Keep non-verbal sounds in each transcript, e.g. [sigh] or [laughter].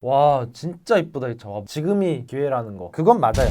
와 진짜 이쁘다 이 차. 지금이 기회라는 거. 그건 맞아요.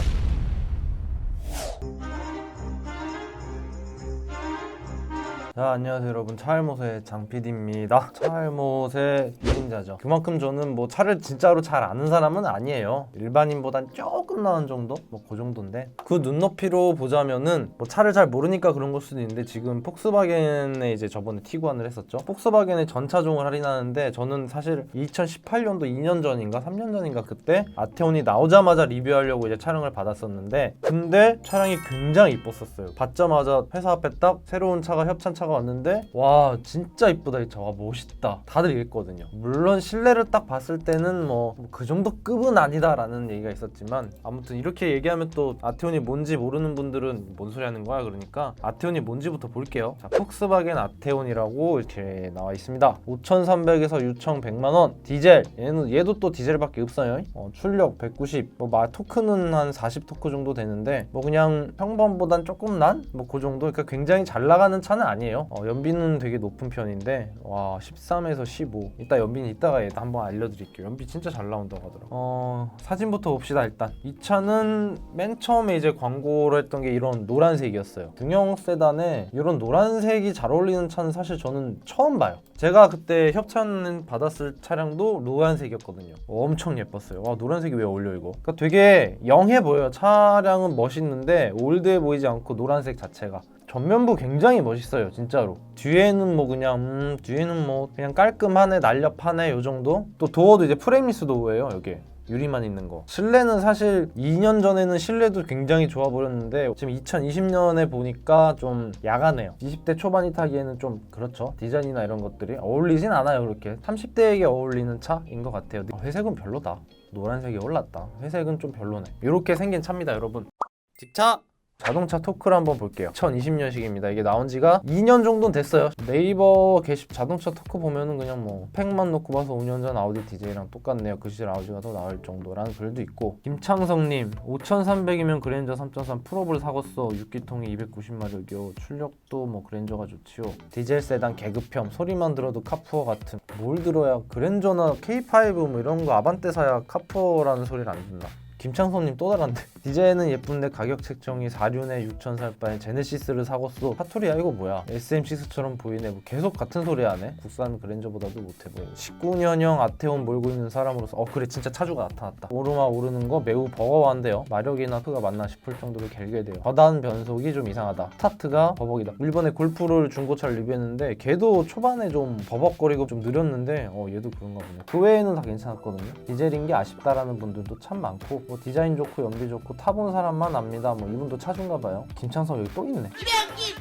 자 안녕하세요 여러분. 차알못의 장PD입니다. 차알못의 1인자죠. 그만큼 저는 뭐 차를 진짜로 잘 아는 사람은 아니에요. 일반인보단 조금 나은 정도? 뭐 그 정도인데. 그 눈높이로 보자면은 뭐 차를 잘 모르니까 그런 걸 수도 있는데 지금 폭스바겐에 이제 저번에 티구안을 했었죠. 폭스바겐의 전차종을 할인하는데 저는 사실 2018년도 2년 전인가 3년 전인가 그때 아테온이 나오자마자 리뷰하려고 이제 촬영을 받았었는데 근데 차량이 굉장히 이뻤었어요. 받자마자 회사 앞에 딱 새로운 차가 협찬 차가 왔는데 와 진짜 이쁘다 이 차. 와 멋있다. 다들 이랬거든요. 물론 실내를 딱 봤을 때는 뭐 그 정도 급은 아니다라는 얘기가 있었지만 아무튼 이렇게 얘기하면 또 아테온이 뭔지 모르는 분들은 뭔 소리 하는 거야? 그러니까 아테온이 뭔지부터 볼게요. 자 폭스바겐 아테온이라고 이렇게 나와 있습니다. 5,300에서 6,100만 원. 디젤. 얘는 얘도 또 디젤밖에 없어요. 어, 출력 190뭐 마, 토크는 한 40 토크 정도 되는데 뭐 그냥 평범보단 조금 난? 뭐 그 정도? 그러니까 굉장히 잘 나가는 차는 아니에요 어, 연비는 되게 높은 편인데 와 13에서 15 이따 연비는 이따가 얘 한번 알려드릴게요. 연비 진짜 잘 나온다고 하더라고 어 사진부터 봅시다 일단. 이 차는 맨 처음에 이제 광고를 했던 게 이런 노란색이었어요. 등형 세단에 이런 노란색이 잘 어울리는 차는 사실 저는 처음 봐요. 제가 그때 협찬 받았을 차량도 노란색이었거든요. 엄청 예뻤어요. 와 노란색이 왜 어울려 이거? 그러니까 되게 영해 보여요. 차량은 멋있는데 올드해 보이지 않고 노란색 자체가 전면부 굉장히 멋있어요 진짜로. 뒤에는 뭐 그냥 음, 뒤에는 뭐 그냥 깔끔하네 날렵하네 요 정도? 또 도어도 이제 프레임리스 도어예요 여기 유리만 있는 거. 실내는 사실 2년 전에는 실내도 굉장히 좋아 보였는데 지금 2020년에 보니까 좀 야가네요. 20대 초반이 타기에는 좀 그렇죠. 디자인이나 이런 것들이 어울리진 않아요 그렇게. 30대에게 어울리는 차인 것 같아요. 회색은 별로다. 노란색이 올랐다. 회색은 좀 별로네. 이렇게 생긴 차입니다 여러분. 집차 자동차 토크를 한번 볼게요. 2020년식입니다. 이게 나온 지가 2년 정도는 됐어요. 네이버 게시 자동차 토크 보면은 그냥 뭐 팩만 놓고 봐서 5년 전 아우디 DJ랑 똑같네요. 그 시절 아우디가 더 나을 정도라는 글도 있고. 김창성님 5300이면 그랜저 3.3 프로볼 사겠어. 6기통에 290마력이요 출력도 뭐 그랜저가 좋지요. 디젤 세단 계급형. 소리만 들어도 카푸어 같은. 뭘 들어야 그랜저나 K5 뭐 이런 거 아반떼 사야 카푸어라는 소리를 안 듣나 김창선님 또 달았는데 [laughs] 디자인은 예쁜데 가격 책정이 4륜에 6천 살 바에 제네시스를 사고써 사투리야 이거 뭐야? SM6처럼 보이네. 뭐 계속 같은 소리 하네. 국산 그랜저보다도 못해 보여. 19년형 아테온 몰고 있는 사람으로서. 어 그래 진짜 차주가 나타났다. 오르막 오르는 거 매우 버거워한데요. 마력이나 크가 맞나 싶을 정도로 gel게돼요. 거단 변속이 좀 이상하다. 스타트가 버벅이다. 일본에 골프를 중고차를 리뷰했는데 걔도 초반에 좀 버벅거리고 좀 느렸는데 어 얘도 그런가 보네. 그 외에는 다 괜찮았거든요. 디젤인 게 아쉽다라는 분들도 참 많고 뭐 디자인 좋고 연기 좋고 타본 사람만 압니다. 뭐 이분도 차준가 봐요. 김창섭 여기 또 있네. 김영김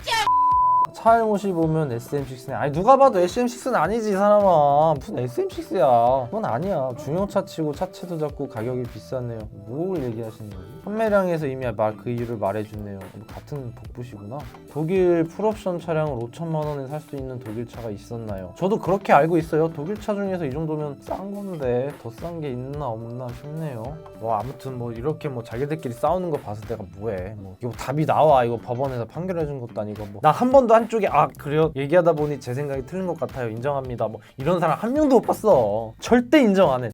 855 보면 SM6네. 아니 누가 봐도 SM6는 아니지 이 사람아. 무슨 SM6야. 그건 아니야. 중형차 치고 차체도 작고 가격이 비싸네요. 뭘 얘기하시는 거지? 판매량에서 이미 그 이유를 말해줬네요. 뭐 같은 복부시구나. 독일 풀옵션 차량을 5천만 원에 살 수 있는 독일 차가 있었나요? 저도 그렇게 알고 있어요. 독일 차 중에서 이 정도면 싼 건데 더 싼 게 있나 없나 싶네요. 뭐 아무튼 뭐 이렇게 뭐 자기들끼리 싸우는 거 봤을 때가 뭐해? 뭐 이거 답이 나와 이거 법원에서 판결해준 것도 아니고 뭐 나 한 번도 한쪽 에 아 그래요 얘기하다 보니 제 생각이 틀린 것 같아요 인정합니다 뭐 이런 사람 한 명도 못 봤어 절대 인정 안해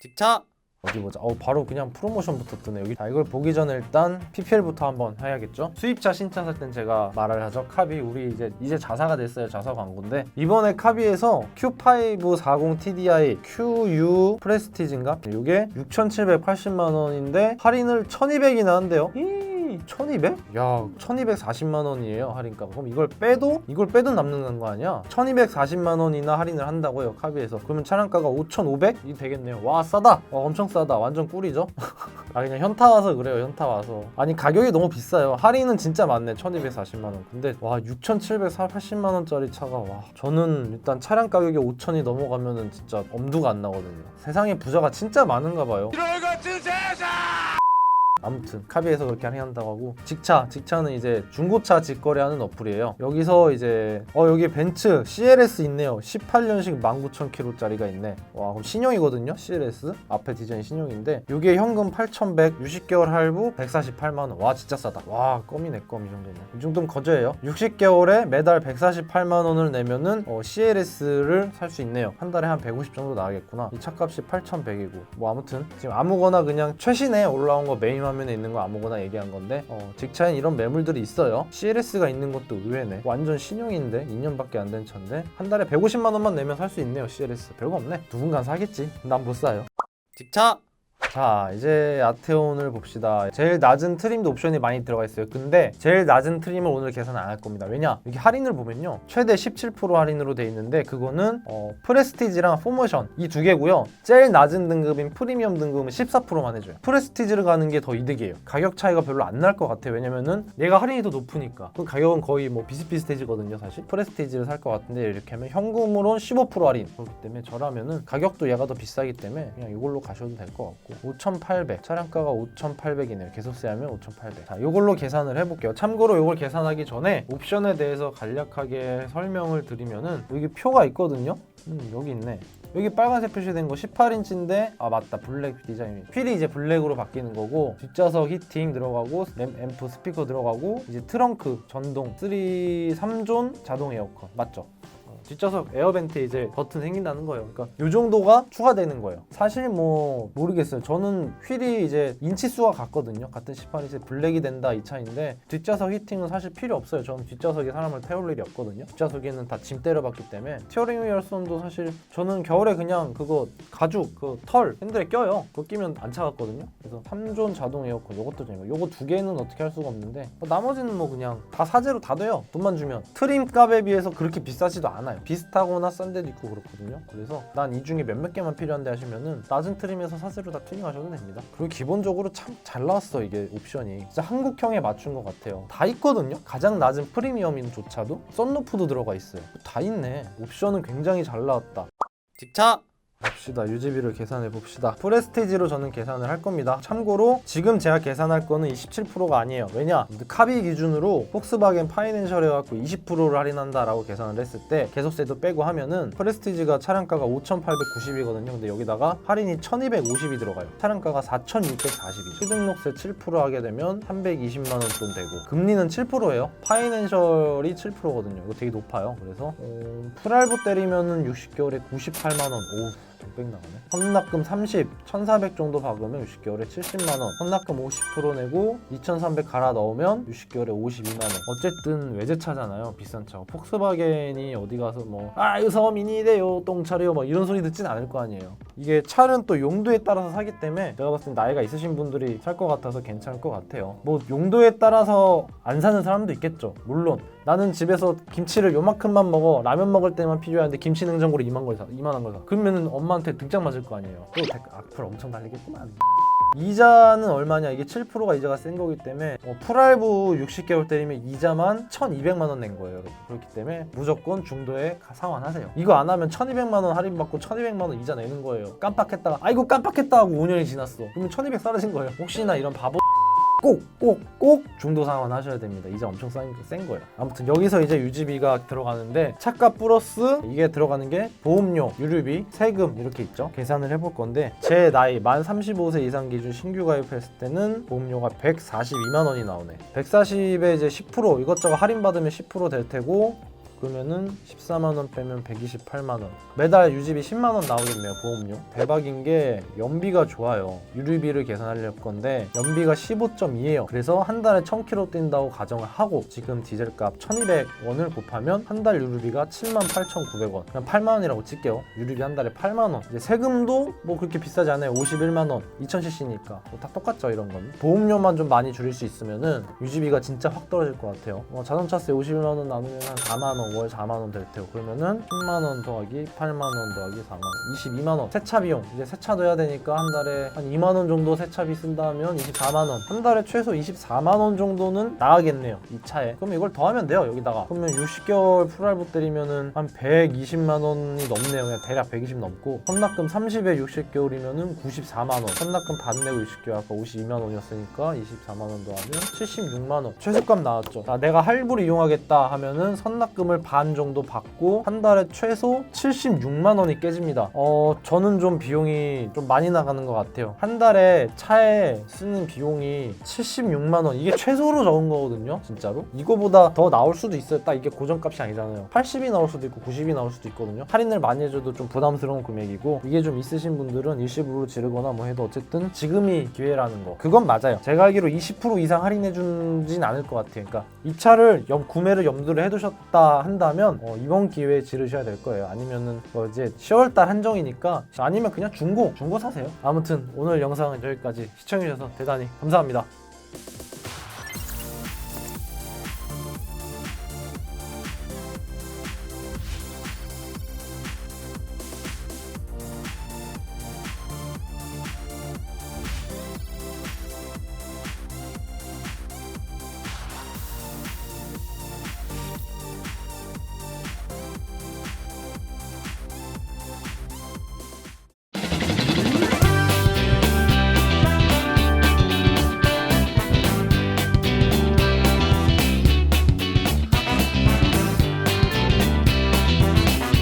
집차 어디 보자. 어 바로 그냥 프로모션부터 뜨네 여기. 자 이걸 보기 전에 일단 PPL부터 한번 해야겠죠. 수입차 신차 살 땐 제가 말을 하죠. 카비 우리 이제 이제 자사가 됐어요. 자사 광고인데 이번에 카비에서 Q540 TDI QU 프레스티지인가? 이게 6,780만 원인데 할인을 1,200이나 한대요. 이 1200? 야 1240만 원이에요 할인가 그럼 이걸 빼도 이걸 빼도 남는 거 아니야? 1240만 원이나 할인을 한다고요 카비에서. 그러면 차량가가 5500이 되겠네요. 와 싸다! 와, 엄청 싸다. 완전 꿀이죠? [laughs] 아 그냥 현타 와서 그래요 현타 와서. 아니 가격이 너무 비싸요. 할인은 진짜 많네 1240만 원. 근데 와 6780만 원짜리 차가 와. 저는 일단 차량 가격이 5000이 넘어가면은 진짜 엄두가 안 나거든요. 세상에 부자가 진짜 많은가 봐요 아무튼 카비에서 그렇게 할인한다고 하고 직차 직차는 이제 중고차 직거래하는 어플이에요. 여기서 이제 어 여기 벤츠 CLS 있네요. 18년식 19,000km짜리가 있네. 와 그럼 신형이거든요? CLS 앞에 디자인 신형인데 이게 현금 8,100 60개월 할부 148만원. 와 진짜 싸다. 와 껌이네 껌이 정도면. 이 정도면 거저예요. 60개월에 매달 148만원을 내면은 어, CLS를 살 수 있네요. 한 달에 한 150 정도 나가겠구나. 이 차값이 8,100이고. 뭐 아무튼 지금 아무거나 그냥 최신에 올라온 거 메인 화면 에 있는 거 아무거나 얘기한 건데 어, 직차엔 이런 매물들이 있어요. CLS가 있는 것도 의외네. 완전 신형인데 2년밖에 안 된 차인데 한 달에 150만 원만 내면 살 수 있네요 CLS 별거 없네. 누군가 사겠지. 난 못 사요. 직차 자 이제 아테온을 봅시다. 제일 낮은 트림도 옵션이 많이 들어가 있어요. 근데 제일 낮은 트림을 오늘 계산 안 할 겁니다. 왜냐? 여기 할인을 보면요. 최대 17% 할인으로 돼 있는데 그거는 어, 프레스티지랑 포모션 이 두 개고요. 제일 낮은 등급인 프리미엄 등급은 14%만 해줘요. 프레스티지를 가는 게 더 이득이에요. 가격 차이가 별로 안 날 것 같아요. 왜냐면은 얘가 할인이 더 높으니까. 그 가격은 거의 뭐 비슷비슷해지거든요 사실. 프레스티지를 살 것 같은데 이렇게 하면 현금으로는 15% 할인. 그렇기 때문에 저라면은 가격도 얘가 더 비싸기 때문에 그냥 이걸로 가셔도 될 것 같고 5,800 차량가가 5,800이네요. 계속세 하면 5,800자 이걸로 계산을 해볼게요. 참고로 이걸 계산하기 전에 옵션에 대해서 간략하게 설명을 드리면은 여기 표가 있거든요? 음 여기 있네. 여기 빨간색 표시된 거 18인치인데 아 맞다. 블랙 디자인 휠이 이제 블랙으로 바뀌는 거고 뒷좌석 히팅 들어가고 램, 앰프 스피커 들어가고 이제 트렁크 전동 3 3존 자동 에어컨. 맞죠? 어, 뒷좌석 에어벤트 이제 버튼 생긴다는 거예요. 그러니까 이 정도가 추가되는 거예요. 사실 뭐 모르겠어요. 저는 휠이 이제 인치 수가 같거든요. 같은 18인치 블랙이 된다 이 차인데 뒷좌석 히팅은 사실 필요 없어요. 저는 뒷좌석에 사람을 태울 일이 없거든요. 뒷좌석에는 다 짐 때려봤기 때문에 스티어링 휠 열선도 사실 저는 겨울에 그냥 그거 가죽 그 털 핸들에 껴요. 그거 끼면 안 차갑거든요. 그래서 3존 자동 에어컨 요것도 재밌고 요거 두 개는 어떻게 할 수가 없는데 뭐 나머지는 뭐 그냥 다 사제로 다 돼요. 돈만 주면 트림 값에 비해서 그렇게 비싸지도 않아요. 비슷하거나 싼 데도 있고 그렇거든요. 그래서 난 이 중에 몇몇 개만 필요한데 하시면은 낮은 트림에서 사제로 다 튜닝하셔도 됩니다. 그리고 기본적으로 참 잘 나왔어 이게 옵션이 진짜 한국형에 맞춘 것 같아요. 다 있거든요. 가장 낮은 프리미엄인조차도 썬루프도 들어가 있어요. 다 있네. 옵션은 굉장히 잘 나왔다. 직차 봅시다. 유지비를 계산해 봅시다. 프레스티지로 저는 계산을 할 겁니다. 참고로 지금 제가 계산할 거는 27%가 아니에요. 왜냐? 카비 기준으로 폭스바겐 파이낸셜 해갖고 20%를 할인한다라고 계산을 했을 때 계속세도 빼고 하면은 프레스티지가 차량가가 5,890이거든요. 근데 여기다가 할인이 1,250이 들어가요. 차량가가 4,640이. 취등록세 7% 하게 되면 320만 원 돈 되고 금리는 7%예요. 파이낸셜이 7%거든요. 이거 되게 높아요. 그래서 어, 풀알부 때리면은 60개월에 98만 원. 오. 백 나가네. 헌납금 30, 1,400 정도 박으면 60개월에 70만 원. 헌납금 50% 내고 2,300 갈아 넣으면 60개월에 52만 원. 어쨌든 외제차잖아요. 비싼 차. 폭스바겐이 어디 가서 뭐 아, 이거 미니데요, 똥차래요, 막 이런 소리 듣진 않을 거 아니에요. 이게 차는 또 용도에 따라서 사기 때문에 제가 봤을 때 나이가 있으신 분들이 살 것 같아서 괜찮을 것 같아요. 뭐 용도에 따라서 안 사는 사람도 있겠죠. 물론 나는 집에서 김치를 요만큼만 먹어 라면 먹을 때만 필요한데 김치 냉장고를 이만 걸 사, 이만한 걸 사. 그러면은 엄마한테 등짝 맞을 거 아니에요. 또 악플 엄청 달리겠구만. 이자는 얼마냐? 이게 7%가 이자가 센 거기 때문에 어, 풀알부 60개월 때리면 이자만 1,200만 원 낸 거예요, 여러분. 그렇기 때문에 무조건 중도에 가- 상환하세요. 이거 안 하면 1,200만 원 할인 받고 1,200만 원 이자 내는 거예요. 깜빡했다가 아이고 깜빡했다 하고 5년이 지났어. 그러면 1,200 사라진 거예요. 혹시나 이런 바보 꼭, 꼭, 꼭 중도 상환 하셔야 됩니다. 이자 엄청 센, 센 거예요. 아무튼 여기서 이제 유지비가 들어가는데 차값 플러스 이게 들어가는 게 보험료, 유류비, 세금 이렇게 있죠. 계산을 해볼 건데 제 나이 만 35세 이상 기준 신규 가입했을 때는 보험료가 142만 원이 나오네. 140에 이제 10% 이것저것 할인 받으면 10%될 테고 그러면은 14만 원 빼면 128만 원. 매달 유지비 10만 원 나오겠네요, 보험료. 대박인 게 연비가 좋아요. 유류비를 계산하려 건데 연비가 15.2예요. 그래서 한 달에 1000km 뛴다고 가정을 하고 지금 디젤값 1200원을 곱하면 한 달 유류비가 78,900원. 그냥 8만 원이라고 칠게요. 유류비 한 달에 8만 원. 이제 세금도 뭐 그렇게 비싸지 않아요. 51만 원. 2000cc니까 뭐 다 똑같죠, 이런 건. 보험료만 좀 많이 줄일 수 있으면은 유지비가 진짜 확 떨어질 것 같아요. 뭐 자동차세 51만 원 나누면 한 4만 원. 월 4만 원 될 테고 그러면은 10만 원 더하기 8만 원 더하기 4만 원 22만 원. 세차 비용. 이제 세차도 해야 되니까 한 달에 한 2만 원 정도 세차비 쓴다면 24만 원. 한 달에 최소 24만 원 정도는 나가겠네요 이 차에. 그럼 이걸 더하면 돼요 여기다가. 그러면 60개월 풀알부 때리면은 한 120만 원이 넘네요. 그냥 대략 120 넘고. 선납금 30에 60개월이면은 94만 원. 선납금 반 내고 60개월. 아까 52만 원이었으니까 24만 원 더하면 76만 원. 최소값 나왔죠. 자 내가 할부를 이용하겠다 하면은 선납금을 반 정도 받고 한 달에 최소 76만 원이 깨집니다. 어 저는 좀 비용이 좀 많이 나가는 것 같아요. 한 달에 차에 쓰는 비용이 76만 원. 이게 최소로 적은 거거든요 진짜로. 이거보다 더 나올 수도 있어요. 딱 이게 고정값이 아니잖아요. 80이 나올 수도 있고 90이 나올 수도 있거든요. 할인을 많이 해줘도 좀 부담스러운 금액이고 이게 좀 있으신 분들은 일시불로 지르거나 뭐 해도 어쨌든 지금이 기회라는 거. 그건 맞아요. 제가 알기로 20% 이상 할인해 주진 않을 것 같아요. 그러니까 이 차를 염- 구매를 염두를 해두셨다 한다면 어, 이번 기회에 지르셔야 될 거예요. 아니면은 뭐 이제 10월달 한정이니까 아니면 그냥 중고 중고 사세요. 아무튼 오늘 영상은 여기까지 시청해주셔서 대단히 감사합니다